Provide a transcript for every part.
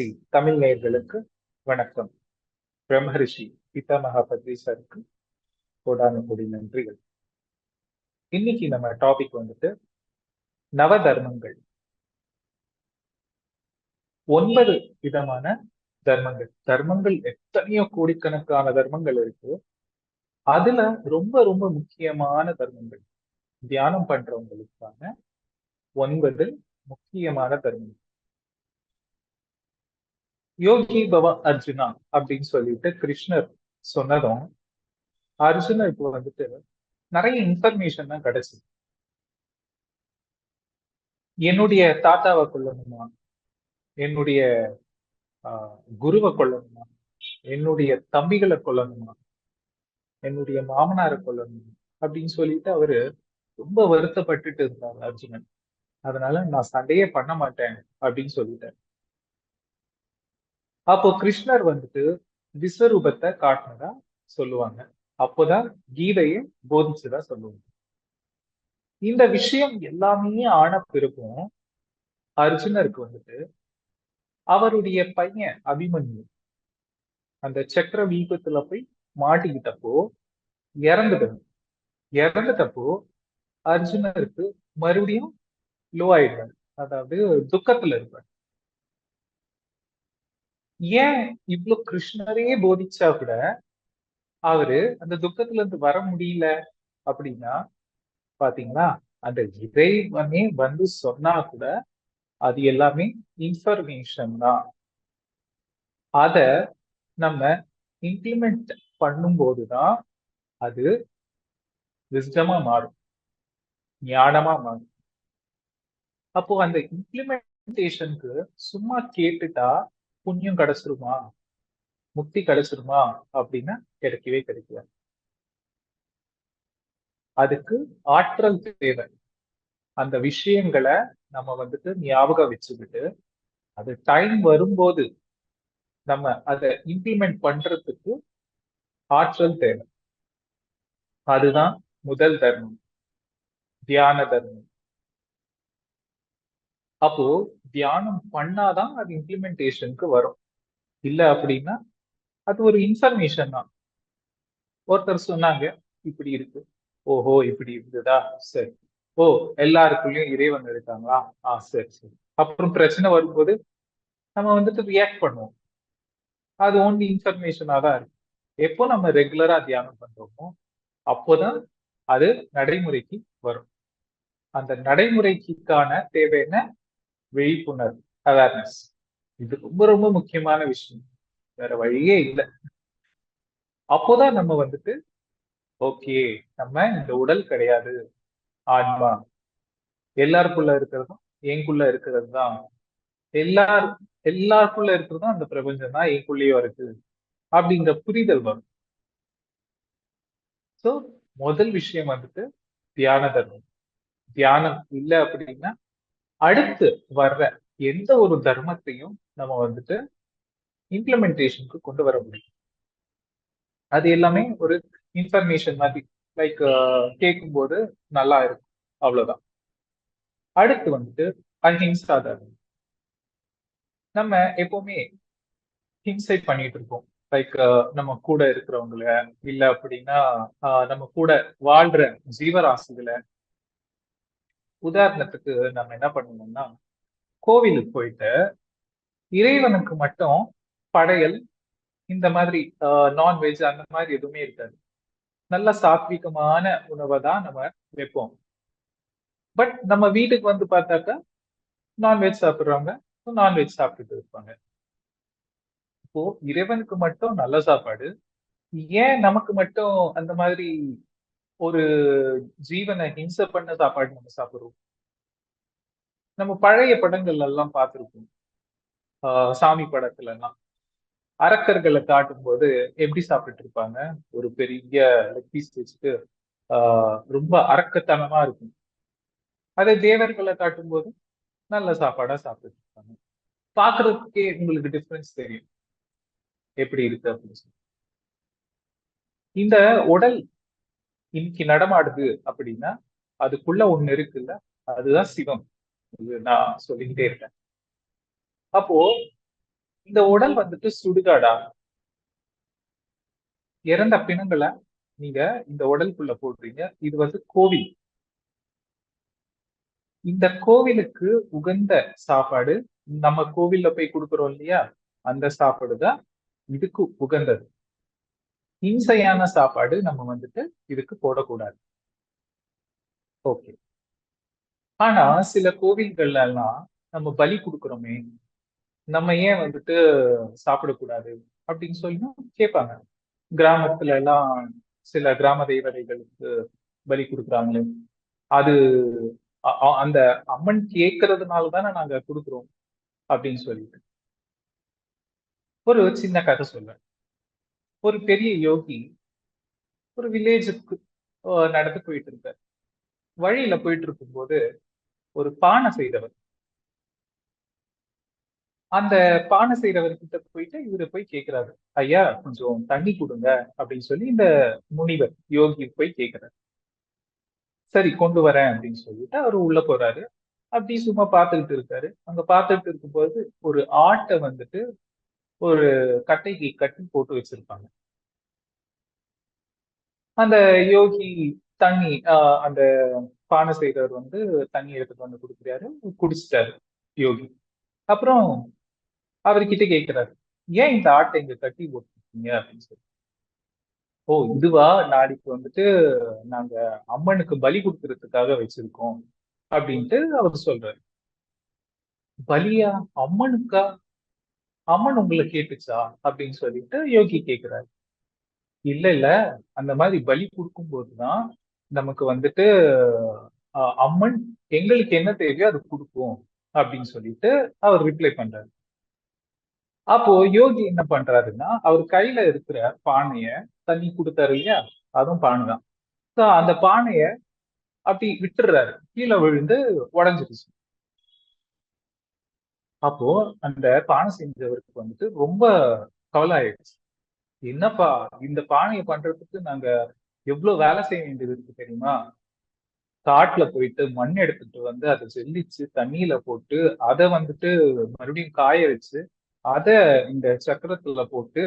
BMC Tamil நேயர்களுக்கு வணக்கம். பிரம்மரிஷி பிதாமகா பத்ரீசருக்கு கோடான கொடி நன்றிகள். இன்னைக்கு நம்ம டாபிக் வந்துட்டு நவ தர்மங்கள் ஒன்பது விதமான தர்மங்கள். தர்மங்கள் எத்தனையோ கோடிக்கணக்கான தர்மங்கள் இருக்கு. அதுல ரொம்ப ரொம்ப முக்கியமான தர்மங்கள். தியானம் பண்றவங்களுக்கான ஒன்பது முக்கியமான தர்மங்கள். யோகி பவ அர்ஜுனா அப்படின்னு சொல்லிட்டு கிருஷ்ணர் சொன்னதும் அர்ஜுனருக்கு வந்துட்டு நிறைய இன்ஃபர்மேஷன் தான் கிடைச்சது என்னுடைய தாத்தாவை கொல்லணுமா? என்னுடைய ஆஹ் குருவை கொல்லணுமா? என்னுடைய தம்பிகளை கொல்லணுமா? என்னுடைய மாமனாரை கொல்லணுமா? அப்படின்னு சொல்லிட்டு அவரு ரொம்ப வருத்தப்பட்டுட்டு இருந்தார் அர்ஜுனன். அதனால நான் சண்டையே பண்ண மாட்டேன் அப்படின்னு சொல்லிட்டேன் அப்போ கிருஷ்ணர் வந்துட்டு விஸ்வரூபத்தை காட்டினதா சொல்லுவாங்க. அப்போதான் கீதையை போதிச்சுதான் சொல்லுவாங்க. இந்த விஷயம் எல்லாமே ஆன பிறகும் அர்ஜுனருக்கு வந்துட்டு அவருடைய பையன் அபிமன்யு அந்த சக்கர வீபத்துல போய் மாட்டிக்கிட்டப்போ இறந்துடணும் இறந்துட்டப்போ அர்ஜுனருக்கு மறுபடியும் லோ ஆயிடுவார். அதாவது துக்கத்துல இருப்பார். ஏன் இவ்வளவு கிருஷ்ணரையே போதிச்சா கூட அவரு அந்த துக்கத்துல இருந்து வர முடியல அப்படின்னா பாத்தீங்களா? அந்த இறைவனே வந்து சொன்னா கூட அது எல்லாமே இன்ஃபர்மேஷன் தான். அத நம்ம இம்ப்ளிமெண்ட் பண்ணும்போதுதான் அது விஸ்டமா மாறும். ஞானமா மாறும். அப்போ அந்த இம்ப்ளிமெண்டேஷனுக்கு சும்மா கேட்டுட்டா புண்ணியம் கிடைச்சிருமா? முக்தி கிடைச்சிருமா? அப்படின்னா கிடைக்கவே கிடைக்காது அதுக்கு ஆற்றல் தேவை. அந்த விஷயங்களை நம்ம வந்துட்டு ஞாபகம் வச்சுக்கிட்டு அது டைம் வரும்போது நம்ம அதை இம்ப்ளிமெண்ட் பண்றதுக்கு ஆற்றல் தேவை. அதுதான் முதல் தர்மம். தியான தர்மம். அப்போ தியானம் பண்ணாதான் அது இம்ப்ளிமெண்டேஷனுக்கு வரும். இல்லை அப்படின்னா அது ஒரு இன்ஃபர்மேஷன் தான். ஒருத்தர் சொன்னாங்க இப்படி இருக்கு. ஓஹோ இப்படி இருந்ததா? சரி. ஓ எல்லாருக்குள்ளயும் இறைவன் இருக்காங்களா? ஆ சரி சரி. அப்புறம் பிரச்சனை வரும்போது நம்ம வந்துட்டு ரியாக்ட் பண்ணுவோம். அது ஓன்லி இன்ஃபர்மேஷனா தான் இருக்கு. எப்போ நம்ம ரெகுலரா தியானம் பண்றோமோ அப்போதான் அது நடைமுறைக்கு வரும். அந்த நடைமுறைக்கான தேவை என்ன? விழிப்புணர்வு அவேர்னஸ் இது ரொம்ப ரொம்ப முக்கியமான விஷயம். வேற வழியே இல்லை. அப்போதான் நம்ம வந்துட்டு ஓகே நம்ம இந்த உடல் கிடையாது. ஆன்மா. எல்லாருக்குள்ள இருக்கிறதும் எங்குள்ள இருக்கிறது தான் எல்லார் எல்லாருக்குள்ள இருக்கிறதும் அந்த பிரபஞ்சம் தான் எங்குள்ளேயும் இருக்கு. அப்படிங்கிற புரிதல் வரும். சோ முதல் விஷயம் வந்துட்டு தியான தர்மம். தியானம் இல்லை அப்படின்னா அடுத்து வர்ற எந்த ஒரு தர்மத்தையும் நம்ம வந்துட்டு இம்ப்ளிமெண்டேஷனுக்கு கொண்டு வர முடியும். அது எல்லாமே ஒரு இன்ஃபர்மேஷன் மாதிரி லைக் கேட்கும்போது நல்லா இருக்கும். அவ்வளவுதான். அடுத்து வந்துட்டு அஹிம்சா தர்மம். நம்ம எப்பவுமே ஹிம்சை பண்ணிட்டு இருக்கோம் லைக் நம்ம கூட இருக்கிறவங்கள இல்ல அப்படின்னா நம்ம கூட வாழ்ற ஜீவராசிகளை உதாரணத்துக்கு நம்ம என்ன பண்ணணும்னா கோவிலுக்கு போயிட்டு இறைவனுக்கு மட்டும் படையல் இந்த மாதிரி நான்வெஜ் அந்த மாதிரி எதுவுமே இருக்காது. நல்ல சாத்விகமான உணவை தான் நம்ம வைப்போம். பட் நம்ம வீட்டுக்கு வந்து பார்த்தாக்கா நான்வெஜ் சாப்பிட்றவங்க நான்வெஜ் சாப்பிட்டுட்டு இருப்பாங்க. இப்போ இறைவனுக்கு மட்டும் நல்ல சாப்பாடு ஏன் நமக்கு மட்டும் அந்த மாதிரி ஒரு ஜீவனை ஹிம்சை பண்ண சாப்பாடு நம்ம சாப்பிடுறோம். நம்ம பழைய படங்கள் எல்லாம் பார்த்துருக்கோம் ஆஹ் சாமி படத்துல எல்லாம் அரக்கர்களை காட்டும் போது எப்படி சாப்பிட்டு இருப்பாங்க? ஒரு பெரிய லெக் பீஸ் வச்சுட்டு ஆஹ் ரொம்ப அரக்கத்தனமா இருக்கும். அதே தேவர்களை காட்டும் போது நல்ல சாப்பாடா சாப்பிட்டு இருப்பாங்க. பாக்குறதுக்கே உங்களுக்கு டிஃபரன்ஸ் தெரியும். எப்படி இருக்கு அப்படின்னு சொல்லி. இந்த உடல் இன்னைக்கு நடமாடுது அப்படின்னா அதுக்குள்ள ஒண்ணு இருக்குல்ல அதுதான் சிவம். இது நான் சொல்லிக்கிட்டே இருக்கேன் அப்போ இந்த உடல் வந்துட்டு சுடுகாடா? இறந்த பிணங்களை நீங்க இந்த உடலுக்குள்ள போடுறீங்க. இது வந்து கோவில். இந்த கோவிலுக்கு உகந்த சாப்பாடு நம்ம கோவில்ல போய் கொடுக்குறோம் இல்லையா? அந்த சாப்பாடு தான் இதுக்கு உகந்தது. இம்சையான சாப்பாடு நம்ம வந்துட்டு இதுக்கு போடக்கூடாது. ஓகே ஆனா சில கோவில்கள்ல எல்லாம் நம்ம பலி கொடுக்குறோமே நம்ம ஏன் வந்துட்டு சாப்பிடக்கூடாது அப்படின்னு சொல்லி கேட்பாங்க. கிராமத்துல எல்லாம் சில கிராம தெய்வதைகளுக்கு பலி கொடுக்குறாங்களே அது அந்த அம்மன் கேட்கறதுனால தானே நாங்க கொடுக்குறோம் அப்படின்னு சொல்லிட்டு. ஒரு சின்ன கதை சொல்றேன். ஒரு பெரிய யோகி ஒரு வில்லேஜுக்கு நடந்து போயிட்டு இருந்தார் வழியில போயிட்டு இருக்கும்போது ஒரு பானை செய்தவர். அந்த பானை செய்யறவர்கிட்ட போயிட்டு இவரு போய் கேட்கிறாரு ஐயா கொஞ்சம் தண்ணி கொடுங்க அப்படின்னு சொல்லி இந்த முனிவர் யோகி போய் கேட்கிறாரு சரி கொண்டு வரேன் அப்படின்னு சொல்லிட்டு அவர் உள்ள போறாரு. அப்படி சும்மா பார்த்துக்கிட்டு இருக்காரு. அங்க பார்த்துக்கிட்டு இருக்கும்போது ஒரு ஆட்டை வந்துட்டு ஒரு கட்டைக்கு கட்டி போட்டு வச்சிருப்பாங்க. அந்த யோகி தண்ணி ஆஹ் அந்த பானை வந்து தண்ணி எடுத்துட்டு வந்து கொடுக்குறாரு குடிச்சிட்டாரு யோகி. அப்புறம் அவர்கிட்ட கேட்கிறாரு ஏன் இந்த ஆட்டை இங்க கட்டி போட்டுருக்கீங்க? அப்படின்னு சொல்லி. ஓ இதுவா? நாளைக்கு வந்துட்டு நாங்க அம்மனுக்கு பலி கொடுக்கறதுக்காக வச்சிருக்கோம். அப்படின்ட்டு அவர் சொல்றாரு. பலியா? அம்மனுக்கா? அம்மன் உங்களை கேட்டுச்சா? அப்படின்னு சொல்லிட்டு யோகி கேக்குறாரு. இல்ல இல்ல. அந்த மாதிரி பலி கொடுக்கும் போதுதான் நமக்கு வந்துட்டு அம்மன் எங்களுக்கு என்ன தேவையோ அது கொடுக்கும் அப்படின்னு சொல்லிட்டு அவர் ரிப்ளை பண்றாரு. அப்போ யோகி என்ன பண்றாருன்னா அவர் கையில இருக்கிற பானைய தண்ணி கொடுத்தாரு இல்லையா? அதுவும் பானை தான் அந்த பானைய அப்படி விட்டுறாரு. கீழே விழுந்து உடஞ்சிருச்சு. அப்போ அந்த பானை செஞ்சவருக்கு வந்துட்டு ரொம்ப கவலை ஆயிடுச்சு என்னப்பா இந்த பானையை பண்றதுக்கு நாங்க எவ்வளவு வேலை செய்ய வேண்டியது இருக்கு தெரியுமா? காட்டுல போயிட்டு மண் எடுத்துட்டு வந்து அதை செல்லிச்சு தண்ணியில போட்டு அதை வந்துட்டு மறுபடியும் காய வச்சு அதை இந்த சக்கரத்துல போட்டு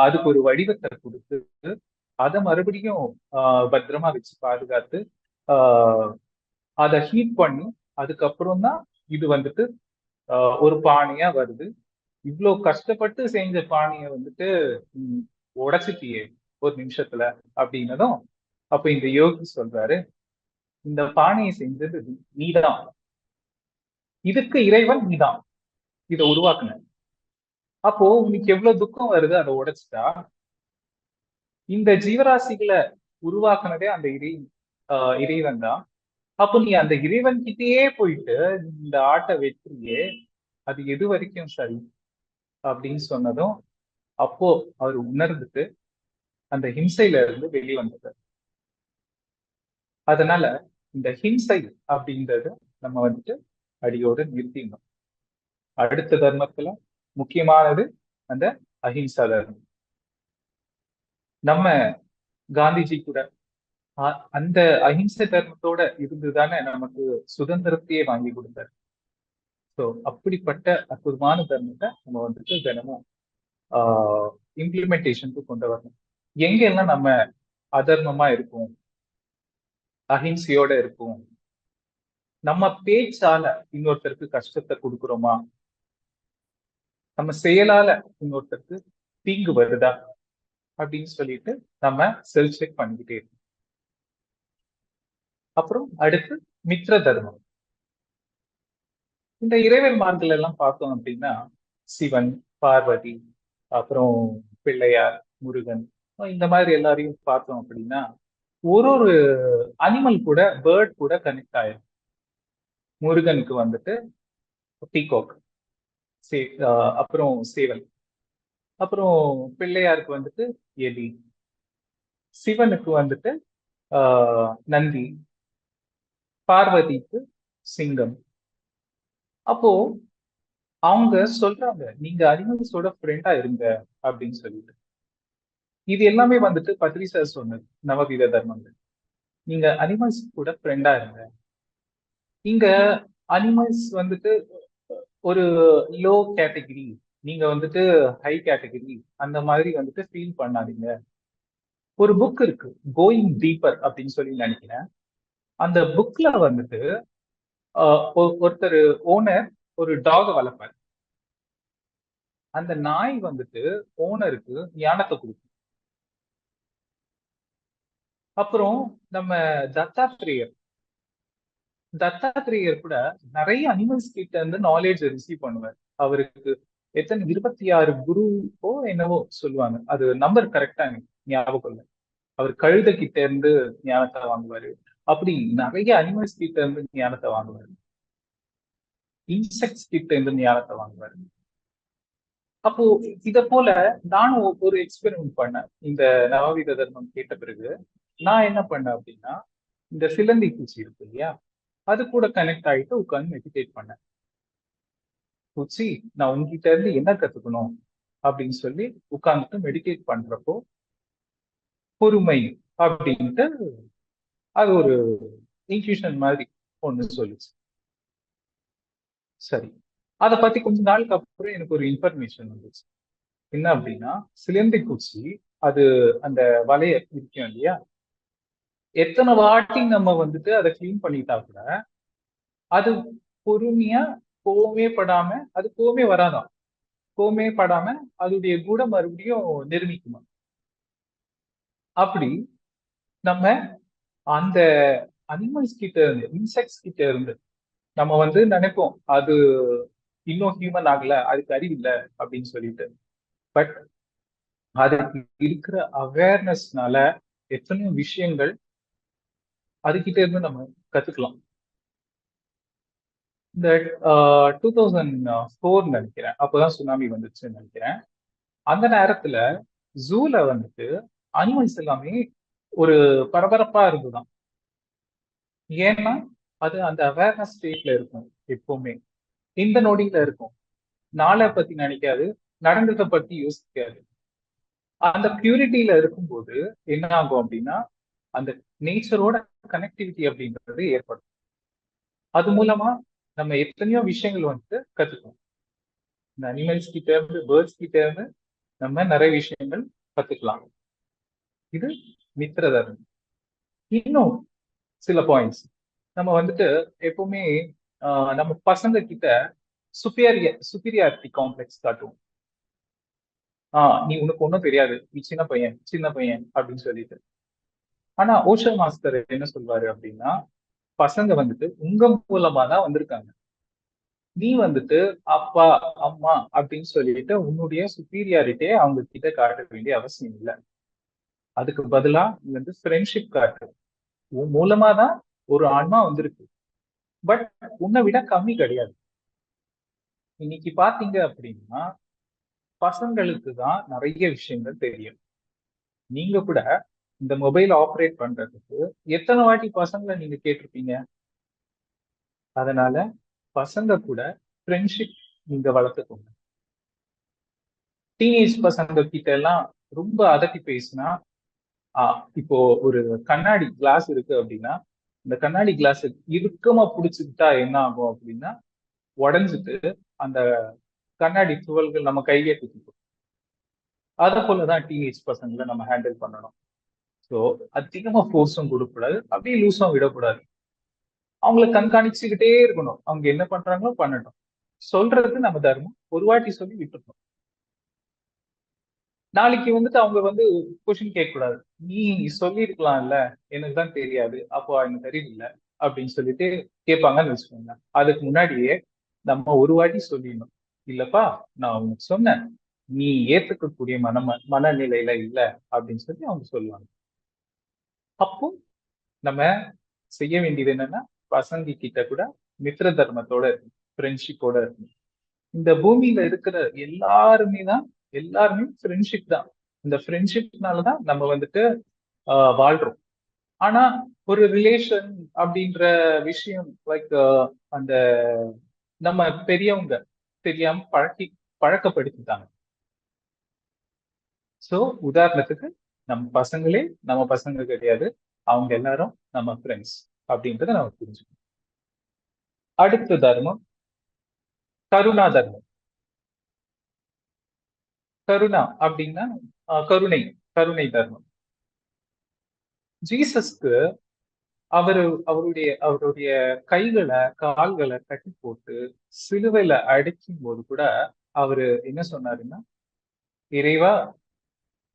அதுக்கு ஒரு வடிவத்தை கொடுத்து அதை மறுபடியும் பத்திரமா வச்சு பாதுகாத்து ஆஹ் அதை ஹீட் பண்ணி அதுக்கப்புறம் தான் இது வந்துட்டு ஒரு பாணியா வருது. இவ்வளவு கஷ்டப்பட்டு செஞ்ச பாணியை வந்துட்டு உடச்சிட்டியே ஒரு நிமிஷத்துல அப்படின்னதும் அப்ப இந்த யோகி சொல்றாரு இந்த பானையை செஞ்சது நீதான். இதுக்கு இறைவன் நீதான். இதை உருவாக்குன. அப்போ உனக்கு எவ்வளவு துக்கம் வருது அதை உடைச்சிட்டா? இந்த ஜீவராசிகளை உருவாக்குனதே அந்த இறை ஆஹ் இறைவன் தான். அப்போ நீ அந்த இறைவன் கிட்டேயே போயிட்டு இந்த ஆட்டை வெற்றியே அது எது வரைக்கும் சரி அப்படின்னு சொன்னதும் அப்போ அவர் உணர்ந்துட்டு அந்த ஹிம்சையில இருந்து வெளிவந்தது அதனால இந்த ஹிம்சை அப்படின்றத நம்ம வந்துட்டு அடியோடு நிறுத்திடணும். அடுத்த தர்மத்துல முக்கியமானது அந்த அஹிம்சா தர்மம். நம்ம காந்திஜி கூட அந்த அஹிம்சை தர்மத்தோட இருந்துதானே நமக்கு சுதந்திரத்தையே வாங்கி கொடுத்தாரு. ஸோ அப்படிப்பட்ட அற்புதமான தர்மத்தை நம்ம வந்துட்டு தினமும் ஆஹ் இம்ப்ளிமெண்டேஷனுக்கு கொண்டு வரணும். எங்கெல்லாம் நம்ம அதர்மமா இருக்கும் அஹிம்சையோட இருக்கும் நம்ம பேச்சால இன்னொருத்தருக்கு கஷ்டத்தை கொடுக்குறோமா நம்ம செயலால இன்னொருத்தருக்கு தீங்கு வருதா அப்படின்னு சொல்லிட்டு நம்ம செல்ஃப் செக் பண்ணிக்கிட்டே இருக்கோம் அப்புறம் அடுத்து மித்ர தர்மம். இந்த இறைவன் மார்கள் எல்லாம் பார்த்தோம் அப்படின்னா சிவன் பார்வதி அப்புறம் பிள்ளையார் முருகன் இந்த மாதிரி எல்லாரையும் பார்த்தோம் அப்படின்னா ஒரு ஒரு அனிமல் கூட பேர்ட் கூட கனெக்ட் ஆயிடும் முருகனுக்கு வந்துட்டு பீகாக் சே அப்புறம் சேவல் அப்புறம் பிள்ளையாருக்கு வந்துட்டு எலி சிவனுக்கு வந்துட்டு நந்தி பார்வதிக்கு சிங்கம். அப்போ அவங்க சொல்றாங்க நீங்க அனிமல்ஸோட ஃப்ரெண்டா இருங்க அப்படின்னு சொல்லிட்டு. இது எல்லாமே வந்துட்டு பத்ரி சார் சொன்னது நவவீத தர்மங்கள். நீங்க அனிமல்ஸ் கூட ஃப்ரெண்டா இருங்க. இங்க அனிமல்ஸ் வந்துட்டு ஒரு லோ கேட்டகிரி நீங்க வந்துட்டு ஹை கேட்டகிரி அந்த மாதிரி வந்துட்டு ஃபீல் பண்ணாதீங்க. ஒரு புக் இருக்கு கோயிங் டீப்பர் அப்படின்னு சொல்லி நினைக்கிறேன். அந்த புக்ல வந்துட்டு ஒருத்தர் ஓனர் ஒரு டாக வளர்ப்பார். அந்த நாய் வந்துட்டு ஓனருக்கு ஞானத்தை கொடுக்கும். அப்புறம் நம்ம தத்தாத்திரேயர். தத்தாத்திரேயர் கூட நிறைய அனிமல்ஸ் கிட்ட இருந்து நாலேஜ் ரிசீவ் பண்ணுவார். அவருக்கு எத்தனை இருபத்தி ஆறு குருவோ என்னவோ சொல்லுவாங்க. அது நம்பர் கரெக்டா எனக்கு ஞாபகம் இல்லை. அவர் கழுத கிட்ட இருந்து ஞானத்தை வாங்குவாரு. அப்படி நிறைய அனிமல்ஸ் கிட்ட இருந்து ஞானத்தை வாங்குவாரு. இன்செக்ட்ஸ் கிட்ட இருந்து ஞானத்தை வாங்குவாரு. அப்போ இத போல நானும் ஒரு எக்ஸ்பெரிமெண்ட் பண்ணேன். இந்த நவவித தர்மம் கேட்ட பிறகு நான் என்ன பண்ணேன் அப்படின்னா இந்த சிலந்தி பூச்சி இருக்கு இல்லையா? அது கூட கனெக்ட் ஆகிட்டு உட்காந்து மெடிடேட் பண்ணேன். பூச்சி நான் உங்ககிட்ட இருந்து என்ன கத்துக்கணும் அப்படின்னு சொல்லி உட்காந்துட்டு மெடிடேட் பண்றப்போ பொறுமை அப்படின்ட்டு அது ஒரு இன்ஃபியூஷன் மாதிரி ஒண்ணு சொல்லுச்சு. சரி. அதை பத்தி கொஞ்ச நாளுக்கு அப்புறம் எனக்கு ஒரு இன்ஃபர்மேஷன் வந்துச்சு. என்ன அப்படின்னா சிலந்தி பூச்சி அது அந்த வலைய இருக்கும் இல்லையா? எத்தனை வாட்டி நம்ம வந்துட்டு அதை கிளீன் பண்ணிட்டா கூட அது பொறுமையா கோவமே படாம அது கோவமே வராதான் கோவமே படாம அதோடைய கூட மறுபடியும் நிர்மிக்குமா அப்படி நம்ம அந்த அனிமல்ஸ் கிட்ட இருந்து இன்செக்ட்ஸ் கிட்ட இருந்து நம்ம வந்து நினைப்போம் அது இன்னும் ஹியூமன் ஆகல அதுக்கு அறிவு இல்லை அப்படின்னு சொல்லிட்டு. பட் அதுக்கு இருக்கிற அவேர்னஸ்னால எத்தனையோ விஷயங்கள் அதுகிட்ட இருந்து நம்ம கத்துக்கலாம். இந்த டூ தௌசண்ட் ஃபோர் நினைக்கிறேன். அப்போதான் சுனாமி வந்துச்சுன்னு நினைக்கிறேன். அந்த நேரத்துல ஜூல வந்துட்டு அனிமல்ஸ் எல்லாமே ஒரு பரபரப்பா இருந்துதான். ஏன்னா அது அந்த அவேர்னஸ் ஸ்டேட்ல இருக்கும் எப்பவுமே. இந்த நொடியில இருக்கும். நாளை பத்தி நினைக்காது நடந்ததை பத்தி யோசிக்காது. அந்த பியூரிட்டியில இருக்கும்போது என்ன ஆகும் அப்படின்னா அந்த நேச்சரோட கனெக்டிவிட்டி அப்படின்றது ஏற்படும். அது மூலமா நம்ம எத்தனையோ விஷயங்கள் வந்துட்டு கத்துக்கணும். இந்த அனிமல்ஸ் கிட்ட இருந்து பேர்ட்ஸ் கிட்ட இருந்து நம்ம நிறைய விஷயங்கள் கத்துக்கலாம். இது மித்திரதர்மம். இன்னும் சில பாயிண்ட்ஸ் நம்ம வந்துட்டு எப்பவுமே நம்ம பசங்க கிட்ட சுப்பீரியர் சுப்பீரியாரிட்டி காம்ப்ளெக்ஸ் காட்டுவோம். ஆஹ் நீ உனக்கு ஒன்றும் தெரியாது. நீ சின்ன பையன் சின்ன பையன் அப்படின்னு சொல்லிட்டு. ஆனா ஓஷோ மாஸ்டர் என்ன சொல்வாரு அப்படின்னா பசங்க வந்துட்டு உங்க மூலமா தான் வந்திருக்காங்க. நீ வந்துட்டு அப்பா அம்மா அப்படின்னு சொல்லிட்டு உன்னுடைய சுப்பீரியாரிட்டியை அவங்க கிட்ட காட்ட வேண்டிய அவசியம் இல்லை. அதுக்கு பதிலா வந்து ஃப்ரெண்ட்ஷிப் காட்டு உன் மூலமா தான் ஒரு ஆன்மா வந்திருக்கு. பட் உன்னை விட கம்மி கிடையாது. இன்னைக்கு பாத்தீங்க அப்படின்னா பசங்களுக்கு தான் நிறைய விஷயங்கள் தெரியும். நீங்க கூட இந்த மொபைல் ஆப்ரேட் பண்றதுக்கு எத்தனை வாட்டி பசங்களை நீங்க கேட்டிருப்பீங்க? அதனால பசங்க கூட ஃப்ரெண்ட்ஷிப் நீங்க வளர்த்துக்கோங்க. டீனேஜ் பசங்க கிட்ட எல்லாம் ரொம்ப அதட்டி பேசினா இப்போ ஒரு கண்ணாடி கிளாஸ் இருக்கு அப்படின்னா இந்த கண்ணாடி கிளாஸ் இறுக்கமா பிடிச்சுக்கிட்டா என்ன ஆகும் அப்படின்னா உடஞ்சிட்டு அந்த கண்ணாடி துவல்கள் நம்ம கையே குத்திக்கும். அதை போலதான் டீனேஜ் பசங்களை நம்ம ஹேண்டில் பண்ணணும். ஸோ அதிகமா ஃபோர்ஸும் கொடுக்கக்கூடாது. அப்படியே லூஸும் விடக்கூடாது. அவங்கள கண்காணிச்சுக்கிட்டே இருக்கணும். அவங்க என்ன பண்றாங்களோ பண்ணட்டும். சொல்றது நம்ம தர்மம். ஒரு வாட்டி சொல்லி விட்டுருக்கணும் நாளைக்கு வந்துட்டு அவங்க வந்து கொஸ்டின் கேட்கக்கூடாது. நீ சொல்லியிருக்கலாம்ல எனக்கு தான் தெரியாது. அப்போ எனக்கு தெரியல அப்படின்னு சொல்லிட்டு கேட்பாங்கன்னு வச்சுக்கோங்க. அதுக்கு முன்னாடியே நம்ம ஒரு வாட்டி சொல்லிடணும். இல்லப்பா நான் உனக்கு சொன்னேன். நீ ஏத்துக்கக்கூடிய மன மனநிலையில இல்ல அப்படின்னு சொல்லி அவங்க சொல்லுவாங்க. அப்போ நம்ம செய்ய வேண்டியது என்னன்னா பசங்க கிட்ட கூட மித்திர தர்மத்தோட இருக்கணும் ஃப்ரெண்ட்ஷிப்போட இருக்கணும். இந்த பூமியில இருக்கிற எல்லாருமே தான் எல்லாருமே ஃப்ரெண்ட்ஷிப் தான். இந்த ஃப்ரெண்ட்ஷிப்னாலதான் நம்ம வந்துட்டு வாழ்றோம். ஆனா ஒரு ரிலேஷன் அப்படின்ற விஷயம் லைக் அந்த நம்ம பெரியவங்க தெரியாம பழக்கி பழக்கப்படுத்திட்டாங்க. சோ உதாரணத்துக்கு நம்ம பசங்களே நம்ம பசங்க கிடையாது. அவங்க எல்லாரும் நம்ம ஃப்ரெண்ட்ஸ் அப்படின்றத நம்ம புரிஞ்சுக்கணும். அடுத்த தர்மம் கருணா தர்மம். கருணா அப்படின்னா கருணை கருணை தர்மம். ஜீசஸ்க்கு அவரு அவருடைய அவருடைய கைகளை கால்களை கட்டி போட்டு சிலுவையில அடிக்கும் போது கூட அவரு என்ன சொன்னாருன்னா இறைவா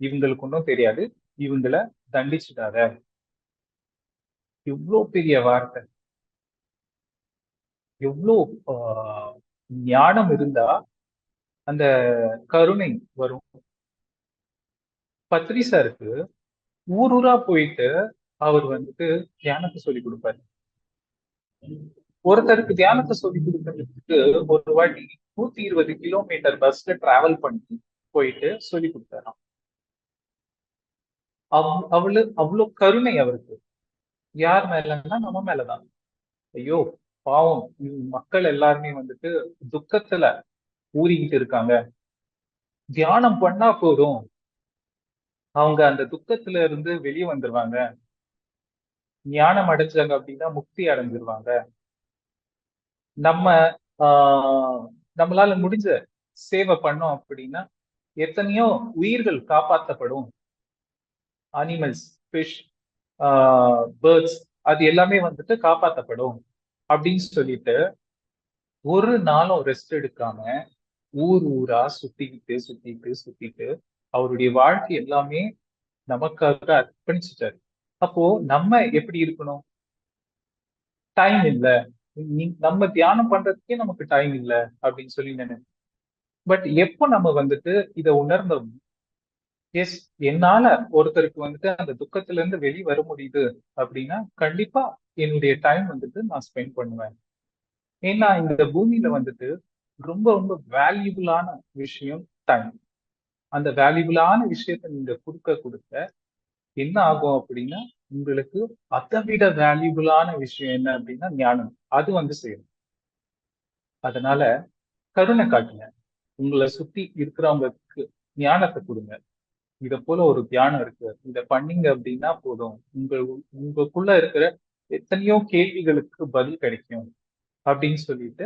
இவங்களுக்கு ஒன்றும் தெரியாது. இவங்களை தண்டிச்சிடாத. எவ்வளோ பெரிய வார்த்தை. எவ்வளோ ஆஹ், ஞானம் இருந்தா அந்த கருணை வரும். பத்ரிசாருக்கு ஊர் ஊரா போயிட்டு அவர் வந்துட்டு தியானத்தை சொல்லி கொடுப்பாரு. ஒருத்தருக்கு தியானத்தை சொல்லி கொடுக்கறதுக்கு ஒரு வாட்டி நூத்தி இருபது கிலோமீட்டர் பஸ்ல டிராவல் பண்ணி போயிட்டு சொல்லி கொடுத்தாராம். அவ் அவ்வளவு அவ்வளவு கருணை அவருக்கு. யார் மேலன்னா நம்ம மேலதான். ஐயோ பாவம் மக்கள் எல்லாருமே வந்துட்டு துக்கத்துல ஊறிக்கிட்டு இருக்காங்க. தியானம் பண்ணா போதும். அவங்க அந்த துக்கத்துல இருந்து வெளியே வந்துருவாங்க. ஞானம் அடைஞ்சாங்க அப்படின்னா முக்தி அடைஞ்சிருவாங்க. நம்ம ஆஹ் நம்மளால முடிஞ்ச சேவை பண்ணோம் அப்படின்னா எத்தனையோ உயிர்கள் காப்பாற்றப்படும் அனிமல்ஸ் ஃபிஷ் பேர்ட்ஸ் அது எல்லாமே வந்துட்டு காப்பாற்றப்படும் அப்படின்னு சொல்லிட்டு ஒரு நாளும் ரெஸ்ட் எடுக்காம ஊர் ஊரா சுத்திக்கிட்டு சுத்திட்டு சுத்திட்டு அவருடைய வாழ்க்கை எல்லாமே நமக்காக அர்ப்பணிச்சுட்டாரு. அப்போ நம்ம எப்படி இருக்கணும்? டைம் இல்ல. நம்ம தியானம் பண்றதுக்கே நமக்கு டைம் இல்ல அப்படின்னு சொல்லி நினைப்போம் பட் எப்போ நம்ம வந்துட்டு இதை உணர்ந்தோம்? எஸ் என்னால ஒருத்தருக்கு வந்துட்டு அந்த துக்கத்துல இருந்து வெளியே வர முடியுது அப்படின்னா கண்டிப்பா என்னுடைய டைம் வந்துட்டு நான் ஸ்பெண்ட் பண்ணுவேன். ஏன்னா இந்த பூமியில வந்துட்டு ரொம்ப ரொம்ப வேல்யூபிளான விஷயம் டைம் அந்த வேல்யூபிளான விஷயத்த நீங்க கொடுக்க கொடுக்க என்ன ஆகும் அப்படின்னா உங்களுக்கு அதை விட வேல்யூபிளான விஷயம் என்ன அப்படின்னா ஞானம். அது வந்து செய்யணும் அதனால கருணை காட்டுங்க. உங்களை சுத்தி இருக்கிறவங்களுக்கு ஞானத்தை கொடுங்க. இத போல ஒரு தியானம் இருக்கு. இத பண்ணீங்க அப்படின்னா போதும். உங்க உங்களுக்குள்ள இருக்கிற எத்தனையோ கேள்விகளுக்கு பதில் கிடைக்கும் அப்படின்னு சொல்லிட்டு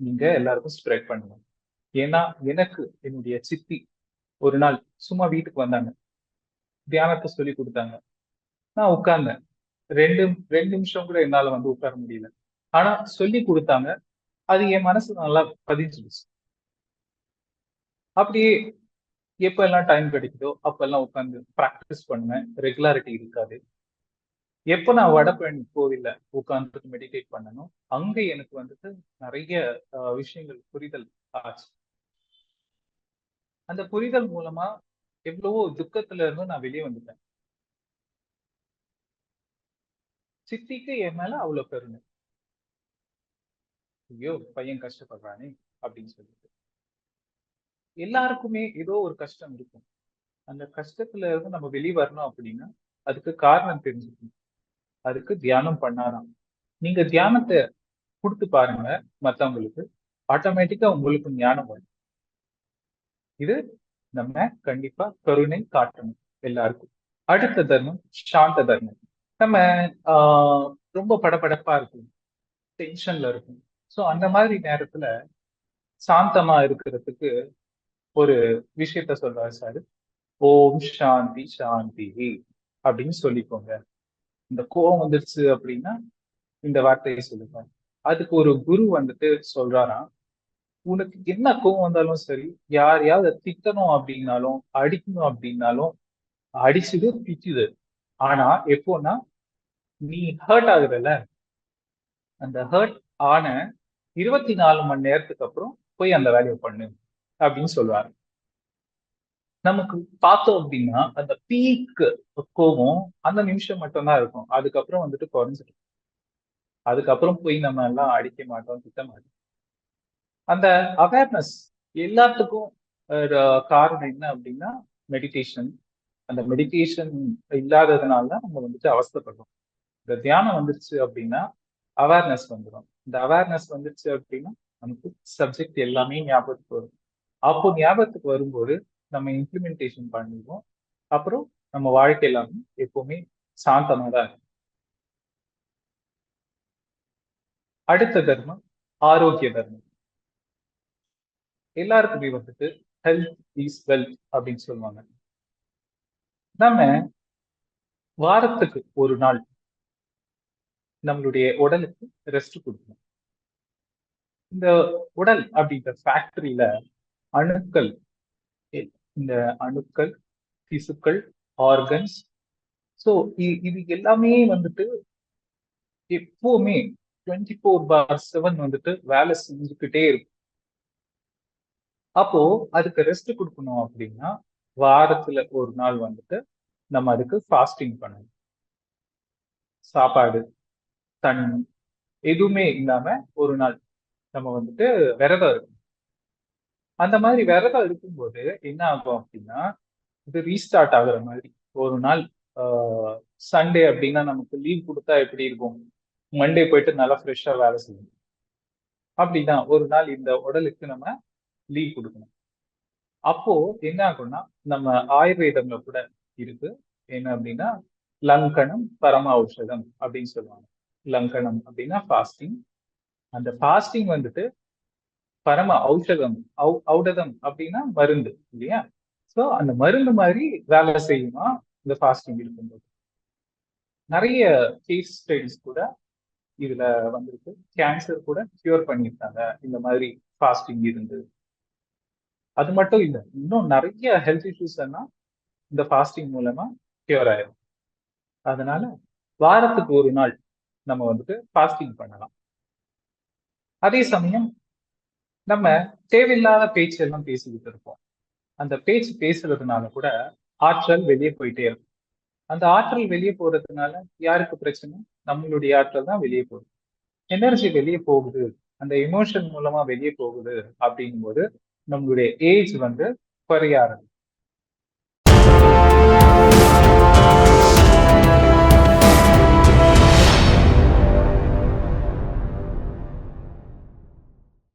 நீங்க எல்லாருக்கும் ஸ்ப்ரெட் பண்ணுங்க ஏன்னா எனக்கு என்னுடைய சித்தி ஒரு நாள் சும்மா வீட்டுக்கு வந்தாங்க. தியானத்தை சொல்லி கொடுத்தாங்க. நான் உட்கார்ந்தேன். ரெண்டு ரெண்டு நிமிஷம் கூட என்னால வந்து உட்கார முடியல. ஆனா சொல்லி கொடுத்தாங்க. அது என் மனசு நல்லா பதிஞ்சிருச்சு. அப்படியே எப்ப எல்லாம் டைம் கிடைக்குதோ அப்ப எல்லாம் உட்காந்து ப்ராக்டிஸ் பண்ணுவேன் ரெகுலாரிட்டி இருக்காது. எப்ப நான் வடபழனி கோவில்ல உட்கார்ந்துட்டு மெடிடேட் பண்ணணும் அங்க எனக்கு வந்துட்டு நிறைய விஷயங்கள் புரிதல் ஆச்சு. அந்த புரிதல் மூலமா எவ்வளவோ துக்கத்துல இருந்து நான் வெளியே வந்துட்டேன். சித்திக்கு என் மேல அவ்வளவு கருணை. ஐயோ பையன் கஷ்டப்படுறானே அப்படின்னு சொல்லிட்டு. எல்லாருக்குமே ஏதோ ஒரு கஷ்டம் இருக்கும். அந்த கஷ்டத்துல இருந்து நம்ம வெளியே வரணும் அப்படின்னா அதுக்கு காரணம் தெரிஞ்சுக்கணும். அதுக்கு தியானம் பண்ணாராம். நீங்க தியானத்தை கொடுத்து பாருங்க மத்தவங்களுக்கு. ஆட்டோமேட்டிக்கா உங்களுக்கு ஞானம் வரும். இது நம்ம கண்டிப்பா கருணை காட்டணும் எல்லாருக்கும். அடுத்த தர்மம் சாந்த தர்மம் நம்ம ஆஹ் ரொம்ப படபடப்பா இருக்கும். டென்ஷன்ல இருக்கும். சோ அந்த மாதிரி நேரத்துல சாந்தமா இருக்கிறதுக்கு ஒரு விஷயத்த சொல்றாரு சார். ஓம் சாந்தி சாந்தி அப்படின்னு சொல்லிக்கோங்க. இந்த கோபம் வந்துருச்சு அப்படின்னா இந்த வார்த்தையை சொல்லுங்க. அதுக்கு ஒரு குரு வந்துட்டு சொல்றாராம் உனக்கு என்ன கோவம் வந்தாலும் சரி யாரையாவது திட்டணும் அப்படின்னாலும் அடிக்கணும் அப்படின்னாலும் அடிச்சுது திட்டுது. ஆனா எப்போன்னா நீ ஹர்ட் ஆகுறல அந்த ஹர்ட் ஆன இருபத்தி நாலு மணி நேரத்துக்கு அப்புறம் போய் அந்த வேலையை பண்ணு அப்படின்னு சொல்லுவாரு நமக்கு பார்த்தோம் அப்படின்னா அந்த பீக் கோவம் அந்த நிமிஷம் மட்டும்தான் இருக்கும். அதுக்கப்புறம் வந்துட்டு குறைஞ்சிடும் அதுக்கப்புறம் போய் நம்ம எல்லாம் அடிக்க மாட்டோம் திட்ட மாட்டோம். அந்த அவேர்னஸ் எல்லாத்துக்கும் காரணம் என்ன அப்படின்னா மெடிடேஷன் அந்த மெடிடேஷன் இல்லாததுனால தான் நம்ம வந்துட்டு அவஸ்தைப்படுறோம். இந்த தியானம் வந்துருச்சு அப்படின்னா அவேர்னஸ் வந்துடும் இந்த அவேர்னஸ் வந்துருச்சு அப்படின்னா நமக்கு சப்ஜெக்ட் எல்லாமே ஞாபகத்துக்கு வரும். அப்போ ஞாபகத்துக்கு வரும்போது நம்ம இம்ப்ளிமெண்டேஷன் பண்ணிடுவோம். அப்புறம் நம்ம வாழ்க்கை எல்லாமே எப்பவுமே சாந்தமா தான் இருக்கும். அடுத்த தர்மம் ஆரோக்கிய தர்மம். எல்லாருக்குமே வந்துட்டு ஹெல்த் இஸ் வெல்த் அப்படின்னு சொல்லுவாங்க. நம்ம வாரத்துக்கு ஒரு நாள் நம்மளுடைய உடலுக்கு ரெஸ்ட் கொடுக்கணும். இந்த உடல் அப்படின்ற ஃபேக்டரியில அணுக்கள் இந்த அணுக்கள் திசுக்கள் ஆர்கன்ஸ் ஸோ இது எல்லாமே வந்துட்டு எப்பவுமே டுவெண்ட்டி ஃபோர் பார் செவன் வந்துட்டு வேலை செஞ்சுக்கிட்டே இருக்கும். அப்போ அதுக்கு ரெஸ்ட் கொடுக்கணும் அப்படின்னா வாரத்துல ஒரு நாள் வந்துட்டு நம்ம அதுக்கு ஃபாஸ்டிங் பண்ணணும். சாப்பாடு தண்ணி எதுவுமே இல்லாம ஒரு நாள் நம்ம வந்துட்டு விரதம் இருக்கும் அந்த மாதிரி விரதம் இருக்கும்போது என்ன ஆகும் அப்படின்னா இது ரீஸ்டார்ட் ஆகுற மாதிரி. ஒரு நாள் சண்டே அப்படின்னா நமக்கு லீவ் கொடுத்தா எப்படி இருக்கும்? மண்டே போயிட்டு நல்லா ஃப்ரெஷ்ஷாக வேலை செய்யணும். அப்படிதான் ஒரு நாள் இந்த உடலுக்கு நம்ம லீவ் கொடுக்கணும். அப்போ என்ன ஆகும்னா நம்ம ஆயுர்வேதம்ல கூட இருக்கு. என்ன அப்படின்னா லங்கணம் பரம ஔஷதம் அப்படின்னு சொல்லுவாங்க. லங்கணம் அப்படின்னா ஃபாஸ்டிங் அந்த ஃபாஸ்டிங் வந்துட்டு பரம ஔஷதம் ஔடதம் அப்படின்னா மருந்து இல்லையா? ஸோ அந்த மருந்து மாதிரி வேலை செய்யுமா? இந்த ஃபாஸ்டிங் இருக்கும்போது. நிறைய கேஸ் ஸ்டடிஸ் கூட இதுல வந்திருக்கு. கேன்சர் கூட கியூர் பண்ணியிருக்காங்க. இந்த மாதிரி ஃபாஸ்டிங் இருந்து. அது மட்டும் இல்லை இன்னும் நிறைய ஹெல்த் இஷ்யூஸ் எல்லாம் இந்த ஃபாஸ்டிங் மூலமா கியூர் ஆயிரும். அதனால வாரத்துக்கு ஒரு நாள் நம்ம வந்துட்டு ஃபாஸ்டிங் பண்ணலாம். அதே சமயம் நம்ம தேவையில்லாத பேச்சு எல்லாம் பேசிக்கிட்டு இருப்போம். அந்த பேச்சு பேசுறதுனால கூட ஆற்றல் வெளியே போயிட்டே இருக்கும். அந்த ஆற்றல் வெளியே போறதுனால யாருக்கு பிரச்சனை? நம்மளுடைய ஆற்றல் தான் வெளியே போகுது. எனர்ஜி வெளியே போகுது. அந்த எமோஷன் மூலமா வெளியே போகுது அப்படிங்கும் போது நம்மளுடைய ஏஜ் வந்து குறைய ஆரம்பிக்கும்.